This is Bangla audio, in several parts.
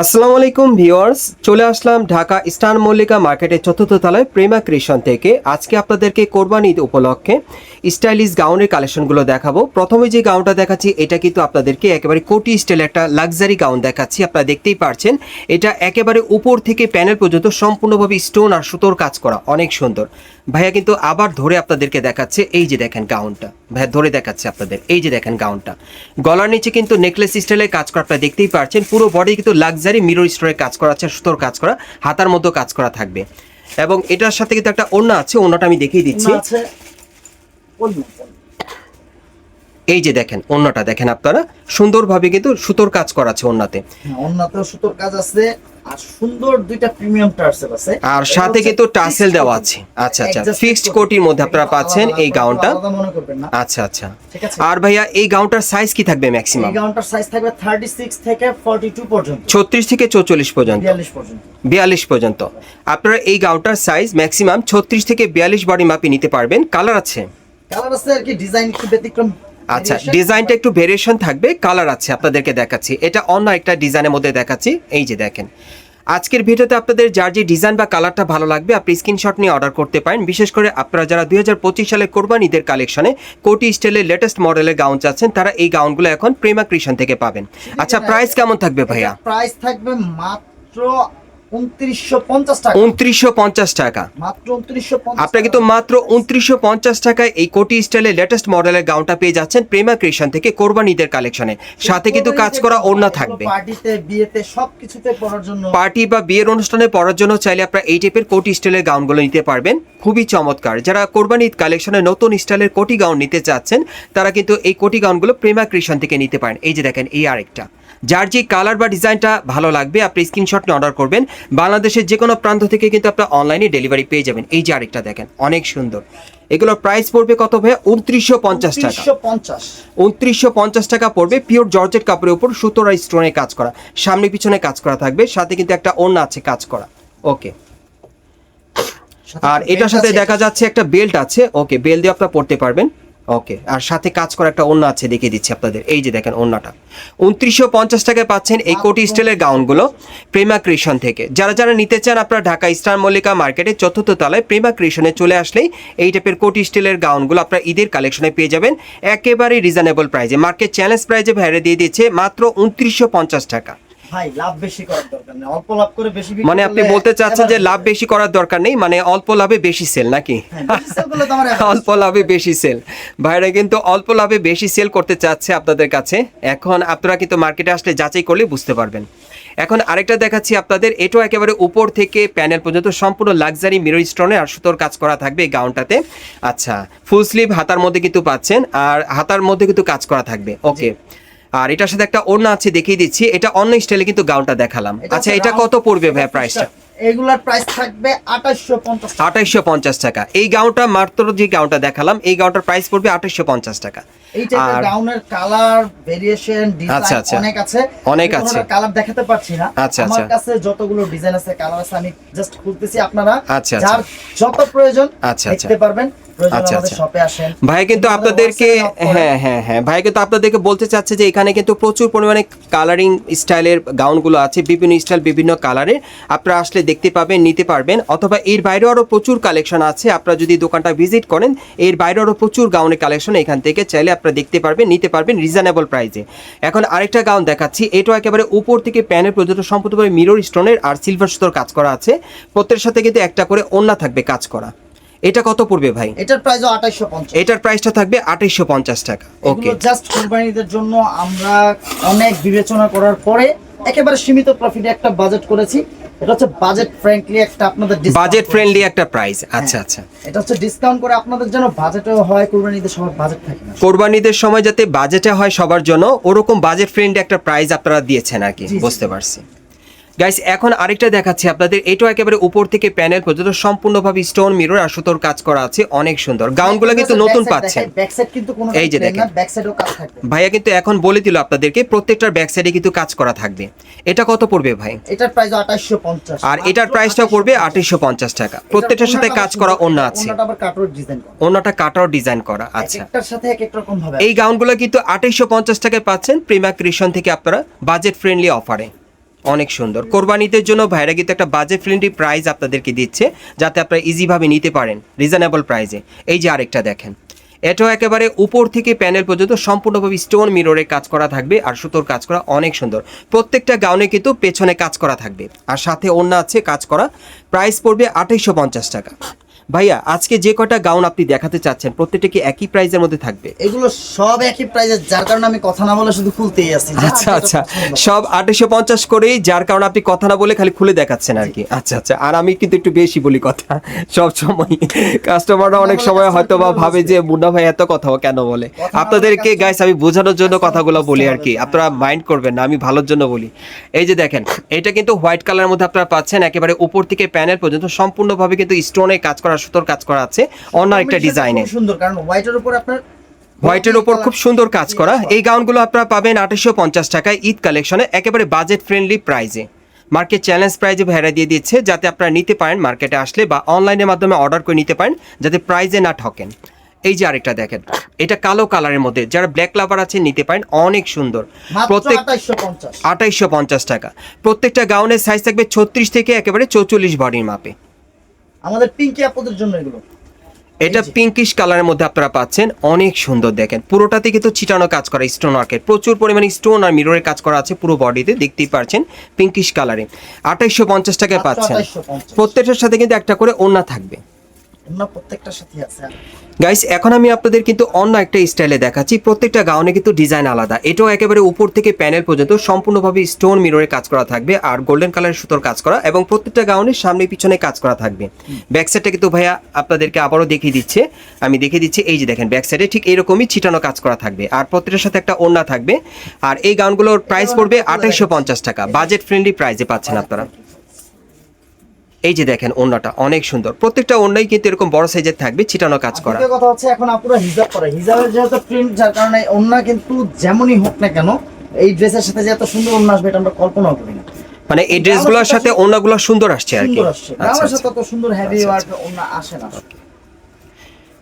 আসসালামু আলাইকুম ভিউয়ার্স, চলে আসলাম ঢাকা স্টার মল্লিকা মার্কেটের চতুর্থ তলায় প্রেমা ক্রিশন থেকে। আজকে আপনাদেরকে কোরবানি ঈদ উপলক্ষে স্টাইলিশ গাউনের কালেকশনগুলো দেখাবো। প্রথমে যে গাউনটা দেখাচ্ছি, এটা কিন্তু আপনাদেরকে একেবারে কোটি স্টাইলের একটা লাক্সারি গাউন দেখাচ্ছি, আপনারা দেখতেই পারছেন। এটা একেবারে উপর থেকে প্যানেল পর্যন্ত সম্পূর্ণভাবে স্টোন আর সুতোর কাজ করা, অনেক সুন্দর। ভাইয়া কিন্তু আবার ধরে আপনাদেরকে দেখাচ্ছে, এই যে দেখেন গাউনটা। ধরে দেখাচ্ছে আপনাদের। এই যে দেখেন গাউনটা গলার নিচে কিন্তু নেকলেস স্টাইলের কাজ করা আপনারা দেখতেই পারছেন। পুরো বডি কিন্তু লাক্সারি মিরর স্টোরের কাজ করা আছে সুতোর কাজ করা হাতার মধ্যে কাজ করা থাকবে। এবং এটার সাথে কিন্তু একটা ওড়না আছে ওড়নাটা আমি দেখিয়ে দিচ্ছি। এই যে দেখেন ওড়নাটা দেখেন আপনারা। সুন্দরভাবে কিন্তু সুতোর কাজ করা আছে ওড়নাতে। হ্যাঁ, অন্যতেও সুতোর কাজ আছে। আর সুন্দর দুইটা প্রিমিয়াম টার্সেল আছে। আর সাথে কিন্তু টাসেল দেওয়া আছে। আচ্ছা আচ্ছা। ফিক্সড কোটির মধ্যে আপনারা পাচ্ছেন এই গাউনটা আচ্ছা আচ্ছা। আর ভাইয়া এই গাউনটার সাইজ কি থাকবে ম্যাক্সিমাম এই গাউনটার সাইজ থাকবে 36 থেকে 42 পর্যন্ত। ছত্রিশ থেকে চৌচল্লিশ পর্যন্ত। 42 পর্যন্ত। বিয়াল্লিশ পর্যন্ত। আপনারা এই গাউনটার সাইজ ম্যাক্সিমাম ছত্রিশ থেকে বিয়াল্লিশ বডি মাপে নিতে পারবেন। কালার আছে? কালার আছে আর কি ডিজাইন একটু ব্যতিক্রম আচ্ছা ডিজাইনটা একটু ভেরিয়েশন থাকবে কালার আছে আপনাদেরকে দেখাচ্ছি। এটা অন্য একটা ডিজাইনের মধ্যে দেখাচ্ছি। এই যে দেখেন আজকের ভিডিওতে আপনাদের যার যে ডিজাইন বা কালারটা ভালো লাগবে আপনি স্ক্রিনশট নিয়ে অর্ডার করতে পারেন। বিশেষ করে আপনারা যারা দুই হাজার পঁচিশ সালে কোরবানিদের কালেকশনে কোটি স্টাইলের লেটেস্ট মডেলের গাউন চাচ্ছেন তারা এই গাউনগুলো এখন প্রেমা ক্রিশন থেকে পাবেন। আচ্ছা প্রাইস কেমন থাকবে ভাইয়া? প্রাইস থাকবে মাত্র 2950 টাকা উনত্রিশশো পঞ্চাশ টাকা। মাত্র 2950 আপনারা কিন্তু মাত্র উনত্রিশশো পঞ্চাশ টাকায় এই কোটি স্টাইলের লেটেস্ট মডেলের গাউনটা পেয়ে যাচ্ছেন প্রেমা ক্রিয়েশন থেকে কোরবানিদের কালেকশনে সাথে কিন্তু কাজ করা ওড়না থাকবে। পার্টিতে বিয়েতে সবকিছুতে পরার জন্য পার্টি বা বিয়ের অনুষ্ঠানে পরার জন্য চাইলে আপনারা এই টাইপের কোটি স্টাইলের গাউনগুলো নিতে পারবেন। খুবই চমৎকার। যারা কোরবানি ঈদ কালেকশনে নতুন স্টাইলের কোটি গাউন নিতে চাচ্ছেন তারা কিন্তু এই কোটি গাউনগুলো প্রেমা ক্রিয়েশন থেকে নিতে পারেন। এই যে দেখেন এই আরেকটা। যার যে কালার বা ডিজাইনটা ভালো লাগবে আপনি স্ক্রিনশট নিয়ে অর্ডার করবেন। বাংলাদেশের যে কোনো প্রান্ত থেকে কিন্তু আপনার অনলাইনে ডেলিভারি পেয়ে যাবেন। এই যে আরেকটা দেখেন অনেক সুন্দর। এগুলোর প্রাইস পড়বে কত ভাই? উনত্রিশশো পঞ্চাশ টাকা। 2950 উনত্রিশশো পঞ্চাশ টাকা পড়বে পিওর জর্জেট কাপড়ের উপর সুতোর স্টোনে কাজ করা। সামনে পিছনে কাজ করা থাকবে সাথে কিন্তু একটা ওড়না আছে কাজ করা। ওকে আর এটার সাথে দেখা যাচ্ছে একটা বেল্ট আছে। ওকে বেল্ট দিয়ে আপনারা পড়তে পারবেন। ওকে আর সাথে কাজ করা একটা ওড়না আছে, দেখিয়ে দিচ্ছি আপনাদের। এই যে দেখেন ওড়নাটা। উনত্রিশশো পঞ্চাশ টাকায় পাচ্ছেন এই কোটি স্টাইলের গাউনগুলো প্রেমা ক্রিয়েশন থেকে। যারা যারা নিতে চান আপনারা ঢাকা স্টার মল্লিকা মার্কেটে চতুর্থ তলায় প্রেমা ক্রিয়েশনে চলে আসলেই এই টাইপের কোটি স্টাইলের গাউনগুলো আপনারা ঈদের কালেকশনে পেয়ে যাবেন। একেবারে রিজনেবল প্রাইজে মার্কেট চ্যালেঞ্জ প্রাইজে ভাইরে দিয়ে দিচ্ছে মাত্র উনত্রিশশো পঞ্চাশ টাকা। ভাই লাভ বেশি করার দরকার নেই। অল্প লাভ করে বেশি মানে আপনি বলতে চাচ্ছেন যে লাভ বেশি করার দরকার নেই মানে অল্প লাভে বেশি সেল নাকি? হ্যাঁ। অল্প লাভে বেশি সেল ভাইরা কিন্তু অল্প লাভে বেশি সেল করতে চাচ্ছে আপনাদের কাছে। এখন আপনারা কিন্তু মার্কেটে আসলে যাচাই করলে বুঝতে পারবেন। এখন আরেকটা দেখাচ্ছি আপনাদের। এটাও একেবারে উপর থেকে প্যানেল পর্যন্ত সম্পূর্ণ লাক্সারি মিরর স্টোনে আর সুতোর কাজ করা থাকবে এই গাউনটাতে আচ্ছা ফুল স্লিভ হাতার মধ্যে কিন্তু পাচ্ছেন আর হাতার মধ্যে কিন্তু কাজ করা থাকবে। ওকে আর এটার সাথে একটা ওড়না আছে দেখিয়ে দিচ্ছি। এটা অন্য স্টাইলে কিন্তু গাউনটা দেখালাম। আচ্ছা এটা কত পড়বে ভাই প্রাইসটা এগুলার প্রাইস থাকবে 2850 টাকা। আঠাইশশো পঞ্চাশ টাকা। এই গাউনটা মাত্র যে গাউনটা দেখালাম এই গাউনটার প্রাইস পড়বে আঠাইশশো পঞ্চাশ টাকা। এই গাউনের কালার ভেরিয়েশন ডিজাইন। অনেক আছে। অনেক আছে। কালার দেখাতে পারছি না। আচ্ছা, আমার আচ্ছা। কাছে যতগুলো ডিজাইন আছে কালার আছে আমি জাস্ট খুলতেছি আপনারা। আচ্ছা, যার আচ্ছা। যত প্রয়োজন আচ্ছা। দেখতে পারবেন। আচ্ছা, আচ্ছা। ভাই কিন্তু আপনাদেরকে। হ্যাঁ হ্যাঁ হ্যাঁ। ভাই কিন্তু আপনাদেরকে বলতে চাচ্ছে যে এখানে কিন্তু প্রচুর পরিমাণে কালারিং স্টাইলের গাউনগুলো আছে বিভিন্ন স্টাইল বিভিন্ন কালারের আপনারা আসলে দেখতে পাবেন নিতে পারবেন। অথবা এর বাইরেও আরও প্রচুর কালেকশন আছে। আপনারা যদি দোকানটা ভিজিট করেন এর বাইরে আরও প্রচুর গাউনের কালেকশন এখান থেকে চাইলে আপনারা দেখতে পারবেন নিতে পারবেন রিজনেবল প্রাইসে এখন আরেকটা গাউন দেখাচ্ছি। এটাও একেবারে উপর থেকে প্যানের পর্যন্ত সম্পূর্ণভাবে মিরর স্টোনের আর সিলভার সুতোর কাজ করা আছে। প্রত্যেকের সাথে কিন্তু একটা করে ওন্না থাকবে কাজ করা। এটা কত পড়বে ভাই? এটার প্রাইসও 2850 এটার প্রাইসটা থাকবে আঠাইশশো পঞ্চাশ টাকা। ওকে এগুলো জাস্ট কোরবানিদের জন্য আমরা অনেক বিবেচনা করার পরে একেবারে সীমিত প্রফিটে একটা বাজেট করেছি। এটা হচ্ছে বাজেট ফ্রেন্ডলি একটা আপনাদের বাজেট ফ্রেন্ডলি একটা প্রাইস আচ্ছা আচ্ছা। এটা হচ্ছে ডিসকাউন্ট করে আপনাদের জন্য বাজেটও হয় কোরবানিদের সময় বাজেট থাকে না। কোরবানিদের সময় যাতে বাজেটে হয় সবার জন্য ওরকম বাজেট ফ্রেন্ডলি একটা প্রাইস আপনারা দিয়েছেন আর কি। বুঝতে পারছি। গাইস এখন আরেকটা দেখাচ্ছি আপনাদের। এটাও একেবারে উপর থেকে প্যানেল পর্যন্ত সম্পূর্ণভাবে স্টোন মিরর আর সুতোর কাজ করা আছে। অনেক সুন্দর। গাউনগুলো কিন্তু নতুন পাচ্ছেন। এই যে দেখেন। ব্যাক সাইডও কাজ থাকবে। ভাইয়া কিন্তু এখন বলে দিল আপনাদেরকে প্রত্যেকটার ব্যাক সাইডে কিন্তু কাজ করা থাকবে। এটা কত পড়বে ভাই? এটার প্রাইস 2850 আর এটার প্রাইসটাও পড়বে আঠাইশো পঞ্চাশ। টাকা। প্রত্যেকটার সাথে কাজ করা অন্য আছে। ওন্নাটা আবার কাটওয়ার্ক ডিজাইন করা। অন্যটা কাটার ডিজাইন করা আচ্ছা। একটার সাথে এক এক রকম ভাবে এই গাউনগুলো কিন্তু আঠাইশশো পঞ্চাশ টাকায় পাচ্ছেন প্রিমা ক্রিশন থেকে আপনারা বাজেট ফ্রেন্ডলি অফারে অনেক সুন্দর। কোরবানিদের জন্য ভাইরা কিন্তু একটা বাজেট ফ্রেন্ডলি প্রাইস আপনাদেরকে দিচ্ছে, যাতে আপনারা ইজিভাবে নিতে পারেন রিজনেবল প্রাইসে এই যে আরেকটা দেখেন। এটাও একেবারে উপর থেকে প্যানেল পর্যন্ত সম্পূর্ণভাবে স্টোন মিররে কাজ করা থাকবে আর সুতোর কাজ করা অনেক সুন্দর। প্রত্যেকটা গাউনে কিন্তু পেছনে কাজ করা থাকবে। আর সাথে অন্য আছে, কাজ করা। প্রাইস পড়বে পঞ্চাশ টাকা। ভাইয়া আজকে যে কটা গাউন আপনি দেখাতে চাচ্ছেন প্রত্যেকটা কি একই প্রাইসের মধ্যে থাকবে? এগুলো সব একই প্রাইজের যার কারণে আমি কথা না বলে শুধু খুলতেই আছি আচ্ছা আচ্ছা সব আঠাশশো পঞ্চাশ করেই যার কারণে আপনি কথা না বলে খালি খুলে দেখাচ্ছেন আর কি। আচ্ছা আচ্ছা। আর আমি কিন্তু একটু বেশি বলি কথা সব সময়। কাস্টমাররা অনেক সময় হয়তো বা ভাবে যে মুন্না ভাই এত কথা কেন বলে? আপনাদেরকে গাইস আমি বোঝানোর জন্য কথাগুলো বলি আর কি। আপনারা মাইন্ড করবেন না আমি ভালোর জন্য বলি। এই যে দেখেন এটা কিন্তু হোয়াইট কালারের মধ্যে আপনারা পাচ্ছেন একেবারে উপর থেকে প্যানেল পর্যন্ত সম্পূর্ণভাবে কিন্তু স্টোনে কাজ করা সুতোর কাজ করা আছে। অন্য একটা ডিজাইনে সুন্দর কারণ হোয়াইটের উপর আপনার হোয়াইটের ওপর খুব সুন্দর কাজ করা। এই গাউনগুলো আপনারা পাবেন আঠাশশো পঞ্চাশ টাকায় ঈদ কালেকশনে একেবারে বাজেট ফ্রেন্ডলি প্রাইজে মার্কেট চ্যালেঞ্জ প্রাইজে ভাইরা দিয়ে দিচ্ছে যাতে আপনারা নিতে পারেন মার্কেটে আসলে বা অনলাইনের মাধ্যমে অর্ডার করে নিতে পারেন যাতে প্রাইজে না ঠকেন। এই যে আরেকটা দেখেন এটা কালো কালারের মধ্যে যারা ব্ল্যাক লাভার আছে নিতে পারেন অনেক সুন্দর। প্রত্যেক আঠাইশশো পঞ্চাশ। টাকা। প্রত্যেকটা গাউনের সাইজ থাকবে ছত্রিশ থেকে একেবারে চৌচল্লিশ বডির মাপে। আমাদের পিঙ্কি আপুদের জন্য এগুলো। এটা পিঙ্কিশ কালারের মধ্যে আপনারা পাচ্ছেন অনেক সুন্দর দেখেন। পুরোটাতে কিন্তু চিটানো কাজ করা স্টোন ওয়ার্কের প্রচুর পরিমাণে স্টোন আর মিররের কাজ করা আছে পুরো বডিতে দেখতেই পারছেন পিঙ্কিশ কালারে আঠাইশশো পঞ্চাশ টাকায় পাচ্ছেন। প্রত্যেকটার সাথে কিন্তু একটা করে ওনা থাকবে। গাইস এখন আমি আপনাদের কিন্তু অন্য একটা স্টাইলে দেখাচ্ছি। প্রত্যেকটা গাউনে কিন্তু ডিজাইন আলাদা। এটাও একেবারে উপর থেকে প্যানেল পর্যন্ত সম্পূর্ণভাবে স্টোন মিররের কাজ করা থাকবে আর গোল্ডেন কালারের সুতোর কাজ করা এবং প্রত্যেকটা গাউনের সামনে পিছনে কাজ করা থাকবে। ব্যাক সাইডটা কিন্তু ভাইয়া আপনাদেরকে আবারও দেখিয়ে দিচ্ছে। আমি দেখিয়ে দিচ্ছি এই যে দেখেন ব্যাক সাইডে ঠিক এরকমই ছিটানো কাজ করা থাকবে। আর প্রত্যেকটার সাথে একটা ওড়না থাকবে। আর এই গাউনগুলোর প্রাইস পড়বে পঞ্চাশ টাকা। বাজেট ফ্রেন্ডলি প্রাইসে পাচ্ছেন আপনারা। এই যে দেখেন ওড়নাটা অনেক সুন্দর। প্রত্যেকটা ওড়নাই কিন্তু এরকম বড় সাইজের থাকবে ছিটানো কাজ করা। কথা হচ্ছে এখন আপুরা হিজাব করে হিজাবের যেহেতু প্রিন্ট যার কারণে অন্য কিন্তু যেমনই হোক না কেন এই ড্রেসের সাথে যে এত সুন্দর অন্য আসবে এটা আমরা কল্পনাও করি না। মানে এই ড্রেসগুলোর সাথে ওড়নাগুলো সুন্দর আসছে আর কি। আমার সাথে এত সুন্দর হেভি ওয়ার্ক অন্য আসে না।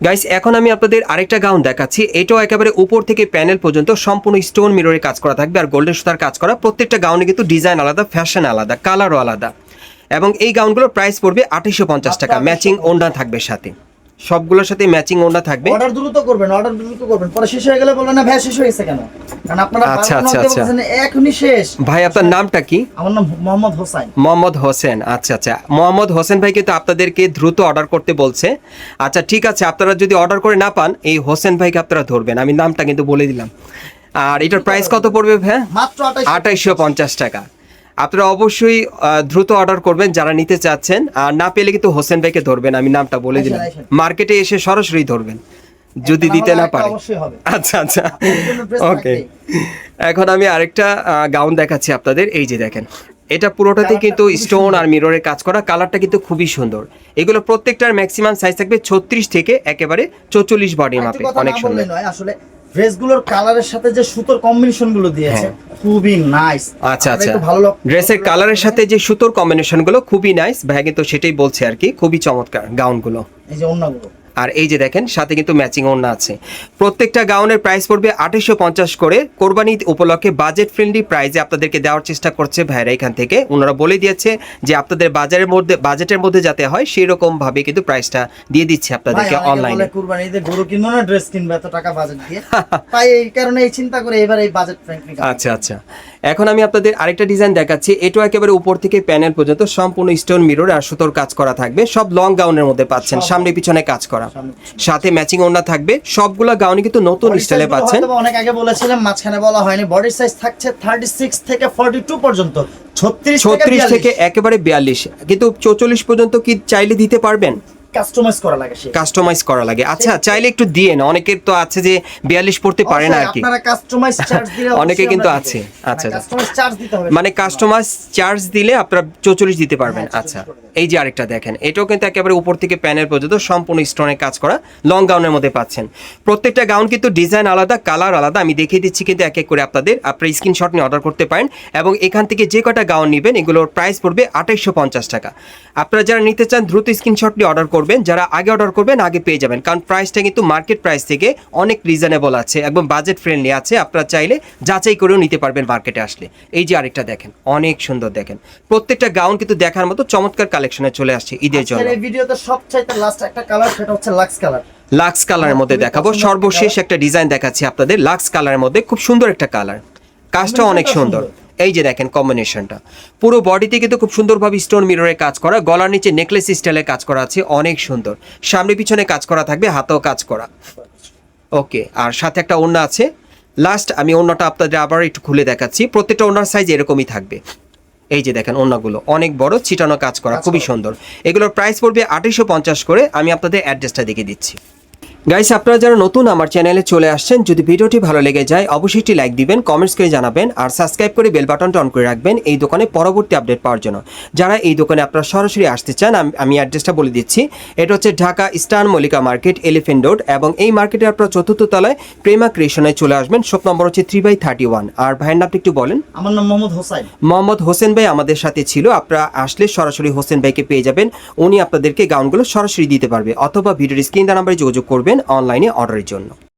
গাইস এখন আমি আপনাদের আরেকটা গাউন দেখাচ্ছি। এটাও একেবারে উপর থেকে প্যানেল পর্যন্ত সম্পূর্ণ স্টোন মিররে কাজ করা থাকবে আর গোল্ডেন সুতার কাজ করা। প্রত্যেকটা গাউনে কিন্তু ডিজাইন আলাদা ফ্যাশন আলাদা কালারও আলাদা। এবং এই গাউনগুলোর প্রাইস পড়বে আঠাইশো পঞ্চাশ টাকা। ম্যাচিং ওড়না থাকবে সাথে। সবগুলোর সাথে ম্যাচিং ওড়না থাকবে। অর্ডার দ্রুত করবেন অর্ডার দ্রুত করবেন। পরে শেষ হয়ে গেলে বলবেন না ভাই শেষ হয়েছে কেন? কারণ আপনারা আচ্ছা, আচ্ছা, আচ্ছা। এখনই শেষ। ভাই আপনার নামটা কি? আমার নাম মোহাম্মদ হোসাইন মোহাম্মদ হোসেন আচ্ছা আচ্ছা। মোহাম্মদ হোসেন ভাই কিন্তু আপনাদেরকে দ্রুত অর্ডার করতে বলছে। আচ্ছা ঠিক আছে আপনারা যদি অর্ডার করে না পান এই হোসেন ভাইকে আপনারা ধরবেন। আমি নামটা কিন্তু বলে দিলাম। আর এটার প্রাইস কত পড়বে ভাই? মাত্র আঠাইশ আঠাইশশো পঞ্চাশ টাকা। আপনারা অবশ্যই দ্রুত অর্ডার করবেন যারা নিতে চাচ্ছেন। আর না পেলে কিন্তু হোসেন ভাইকে ধরবেন আমি নামটা বলে দিলাম। আসেন, আসেন। মার্কেটে এসে সরাসরি ধরবেন যদি দিতে না পারে। আচ্ছা আচ্ছা। ওকে এখন আমি আরেকটা গাউন দেখাচ্ছি আপনাদের। এই যে দেখেন এটা পুরোটাতে কিন্তু স্টোন। আর মিররের কাজ করা। কালারটা কিন্তু খুবই সুন্দর। এগুলো প্রত্যেকটার ম্যাক্সিমাম সাইজ থাকবে ছত্রিশ থেকে একেবারে চৌচল্লিশ বডির মাপে অনেক সুন্দর। আসলে ড্রেসগুলোর কালারের সাথে যে সুতোর কম্বিনেশনগুলো দিয়েছে খুবই নাইস আচ্ছা আচ্ছা। ভালো ড্রেসের কালারের সাথে যে সুতোর কম্বিনেশনগুলো খুবই নাইস ভাইয়া কিন্তু সেটাই বলছে আর কি খুবই চমৎকার গাউনগুলো এই যে অন্যগুলো। আর এই যে দেখেন সাথে কিন্তু ম্যাচিং ওড়না আছে। প্রত্যেকটা গাউনের প্রাইস পড়বে আঠাশশো পঞ্চাশ করে। কোরবানি উপলক্ষে বাজেট ফ্রেন্ডলি প্রাইসে আপনাদেরকে দেওয়ার চেষ্টা করছে ভাইরা এখান থেকে। ওনারা বলে দিয়েছে যে আপনাদের বাজারের মধ্যে বাজেটের মধ্যে যাতে হয় সেই রকম ভাবে কিন্তু প্রাইসটা দিয়ে দিচ্ছে আপনাদেরকে অনলাইনে কুরবানিতে গরু কিনবো না ড্রেস কিনবো এত টাকা বাজেট দিয়ে। তাই এই কারণে এই চিন্তা করে এবার এই বাজেট ফ্রেন্ডলি আচ্ছা আচ্ছা। এখন আমি আপনাদের আরেকটা ডিজাইন দেখাচ্ছি। এটাও একেবারে উপর থেকে প্যানেল পর্যন্ত সম্পূর্ণ স্টোন মিরর আর সুতোর কাজ করা থাকবে। সব লং গাউনের মধ্যে পাচ্ছেন। সামনে পিছনে কাজ করা। সামনে সাথে ম্যাচিং ওড়না থাকবে। সবগুলা গাউনে কিন্তু নতুন স্টাইলে পাচ্ছেন। অনেক আগে বলেছিলাম মাঝখানে বলা হয়নি। বডি সাইজ থাকছে থার্টি সিক্স থেকে ফর্টি টু পর্যন্ত। ছত্রিশ ছত্রিশ থেকে একেবারে বিয়াল্লিশ। কিন্তু চৌচল্লিশ পর্যন্ত কি চাইলে দিতে পারবেন? কাস্টমাইজ করা লাগে কাস্টমাইজ করা লাগে। আচ্ছা চাইলে একটু দিয়ে না অনেকের তো আছে যে বিয়াল্লিশ পড়তে পারে না আর কি। আপনারা কাস্টমাইজ চার্জ দিলে অনেকে কিন্তু আছে। আচ্ছা, কাস্টমাইজ চার্জ দিতে হবে। মানে কাস্টমাইজ চার্জ দিলে আপনারা চৌচল্লিশ দিতে পারবেন। হ্যাঁ, আচ্ছা 44। এই যে আরেকটা দেখেন এটাও কিন্তু একেবারে উপর থেকে প্যানেল পর্যন্ত সম্পূর্ণ স্টোনের কাজ করা লং গাউনের মধ্যে পাচ্ছেন। প্রত্যেকটা গাউন কিন্তু ডিজাইন আলাদা কালার আলাদা। আমি দেখিয়ে দিচ্ছি কিন্তু এক এক করে আপনাদের। আপনারা স্ক্রিনশট নিয়ে অর্ডার করতে পারেন এবং এখান থেকে যে কটা গাউন নেবেন এগুলোর প্রাইস পড়বে আঠাইশশো পঞ্চাশ টাকা। আপনারা যারা নিতে চান দ্রুত স্ক্রিনশট নিয়ে অর্ডার করবেন যারা আগে অর্ডার করবেন আগে পেয়ে যাবেন। কারণ প্রাইসটা কিন্তু মার্কেট প্রাইস থেকে অনেক রিজনেবল আছে একদম বাজেট ফ্রেন্ডলি আছে। আপনারা চাইলে যাচাই করেও নিতে পারবেন মার্কেটে আসলে। এই যে আরেকটা দেখেন অনেক সুন্দর দেখেন। প্রত্যেকটা গাউন কিন্তু দেখার মতো চমৎকার কালেকশনে চলে আসছে ঈদের জন্য। এই ভিডিওতে সবচাইতে লাস্ট একটা কালার সেটা হচ্ছে লাক্স কালার লাক্স কালারের মধ্যে দেখাবো। সর্বশেষ একটা ডিজাইন দেখাচ্ছি আপনাদের। লাক্স কালারের মধ্যে খুব সুন্দর একটা কালার কাজটা অনেক সুন্দর। সুন্দর। এই যে দেখেন কম্বিনেশনটা পুরো বডিতে কিন্তু খুব সুন্দরভাবে স্টোন মিররের কাজ করা গলার নিচে নেকলেস স্টাইলে কাজ করা আছে অনেক সুন্দর। সামনে পিছনে কাজ করা থাকবে হাতেও কাজ করা। ওকে আর সাথে একটা ওড়না আছে। লাস্ট আমি ওড়নাটা আপনাদের আবার একটু খুলে দেখাচ্ছি। প্রত্যেকটা ওড়নার সাইজ এরকমই থাকবে। এই যে দেখেন ওড়নাগুলো অনেক বড় ছিটানো কাজ করা খুবই সুন্দর। এগুলোর প্রাইস পড়বে আঠাইশো পঞ্চাশ করে আমি আপনাদের অ্যাড্রেসটা দেখে দিচ্ছি। গাইস আপনারা যারা নতুন আমার চ্যানেলে চলে আসছেন যদি ভিডিওটি ভালো লেগে যায় অবশ্যই একটি লাইক দিবেন কমেন্টস করে জানাবেন আর সাবস্ক্রাইব করে বেল বাটনটা অন করে রাখবেন এই দোকানে পরবর্তী আপডেট পাওয়ার জন্য। যারা এই দোকানে আপনারা সরাসরি আসতে চান আমি- অ্যাড্রেসটা বলে দিচ্ছি। এটা হচ্ছে Dhaka eastern Mallika market elephant road এবং এই মার্কেটে আপনারা চতুর্থ তলায় প্রেমা ক্রিয়েশনে চলে আসবেন। শপ নম্বর হচ্ছে থ্রি বাই থার্টি ওয়ান আর ভাইয়ের নামটা একটু বলেন। আমার নাম মোহাম্মদ হোসাইন। মোহাম্মদ হোসেন ভাই আমাদের সাথে ছিল। আপনারা আসলে সরাসরি হোসেন ভাইকে পেয়ে যাবেন। উনি আপনাদেরকে গাউনগুলো সরাসরি দিতে পারবে অথবা ভিডিওর স্ক্রিন নাম্বারে যোগাযোগ করবেন অনলাইনে অর্ডারের জন্য।